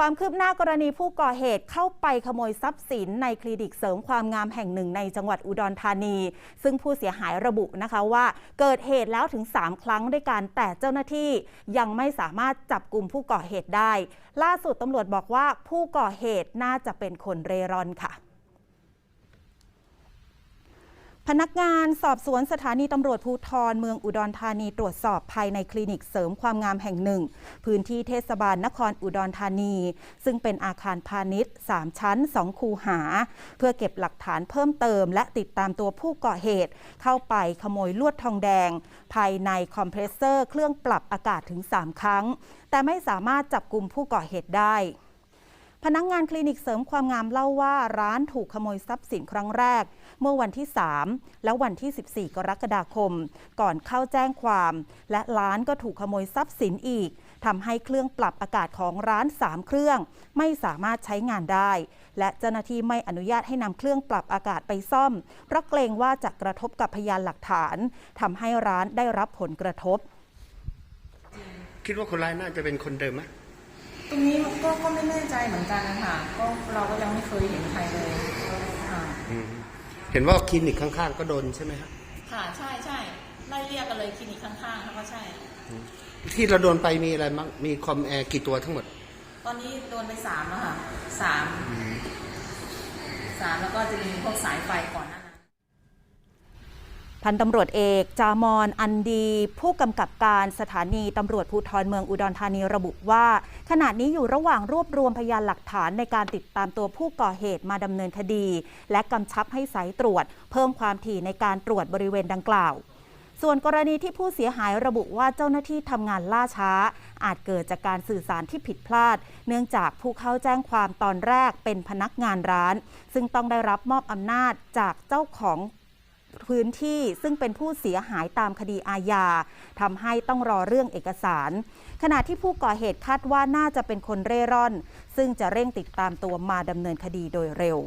ความคืบหน้ากรณีผู้ก่อเหตุเข้าไปขโมยทรัพย์สินในคลินิกเสริมความงามแห่งหนึ่งในจังหวัดอุดรธานี ซึ่งผู้เสียหายระบุนะคะว่า เกิดเหตุแล้วถึง 3 ครั้งด้วยกันแต่เจ้าหน้าที่ยังไม่สามารถจับกลุ่มผู้ก่อเหตุได้ ล่าสุดตำรวจบอกว่าผู้ก่อเหตุน่าจะเป็นคนเร่ร่อนค่ะ พนักงานสอบสวนสถานีตำรวจภูธรเมืองอุดรธานีตรวจสอบภายในคลินิกเสริมความงามแห่งหนึ่ง พื้นที่เทศบาลนครอุดรธานี ซึ่งเป็นอาคารพาณิชย์ 3 ชั้น 2 คูหา เพื่อเก็บหลักฐานเพิ่มเติม และติดตามตัวผู้ก่อเหตุ เข้าไปขโมยลวดทองแดง ภายในคอมเพรสเซอร์เครื่องปรับอากาศถึง 3 ครั้ง แต่ไม่สามารถจับกลุ่มผู้ก่อเหตุได้ พนักงงานคลินิกเสริมความงามเล่าว่าร้านถูกขโมยทรัพย์สินครั้งแรก เมื่อวันที่ 3 และวันที่ 14 กรกฎาคม ก่อนเข้าแจ้งความ และร้านก็ถูกขโมยทรัพย์สินอีกทำให้เครื่องปรับอากาศของร้าน 3 เครื่อง ไม่สามารถใช้งานได้ และเจ้าหน้าที่ไม่อนุญาตให้นำเครื่องปรับอากาศไปซ่อม เพราะเกรงว่าจะกระทบกับพยานหลักฐานทำให้ร้านได้รับผลกระทบ คิดว่าคนร้ายน่าจะเป็นคนเดิมไหม ตรงนี้ก็ก็ไม่แน่ใจเหมือนกันนะคะก็เราก็ยังไม่เคยเห็นใครเลยค่ะอืมเห็นว่าคลินิกข้างๆ ก็โดนใช่ไหมครับค่ะใช่ใช่ไล่เรียกกันเลยคลินิกข้างๆเขาก็ใช่ ที่เราโดนไปมีอะไรบ้างมีคอมแอร์กี่ตัวทั้งหมด ตอนนี้โดนไปสามแล้วค่ะสามสามแล้วก็จะมีพวกสายไฟก่อนหน้านั้น พันตำรวจเอก จามอนอันดี ผู้กำกับการสถานีตำรวจภูธรเมืองอุดรธานีระบุว่า ขณะนี้อยู่ระหว่างรวบรวมพยานหลักฐานในการติดตามตัวผู้ก่อเหตุมาดำเนินคดี และกำชับให้สายตรวจ เพิ่มความถี่ในการตรวจบริเวณดังกล่าว ส่วนกรณีที่ผู้เสียหายระบุว่าเจ้าหน้าที่ทำงานล่าช้า อาจเกิดจากการสื่อสารที่ผิดพลาด เนื่องจากผู้เข้าแจ้งความตอนแรกเป็นพนักงานร้าน ซึ่งต้องได้รับมอบอำนาจจากเจ้าของ พื้นที่ซึ่งเป็นผู้เสียหายตามคดีอาญาทำให้ต้องรอเรื่องเอกสาร ขณะที่ผู้ก่อเหตุคาดว่าน่าจะเป็นคนเร่ร่อน ซึ่งจะเร่งติดตามตัวมาดำเนินคดีโดยเร็ว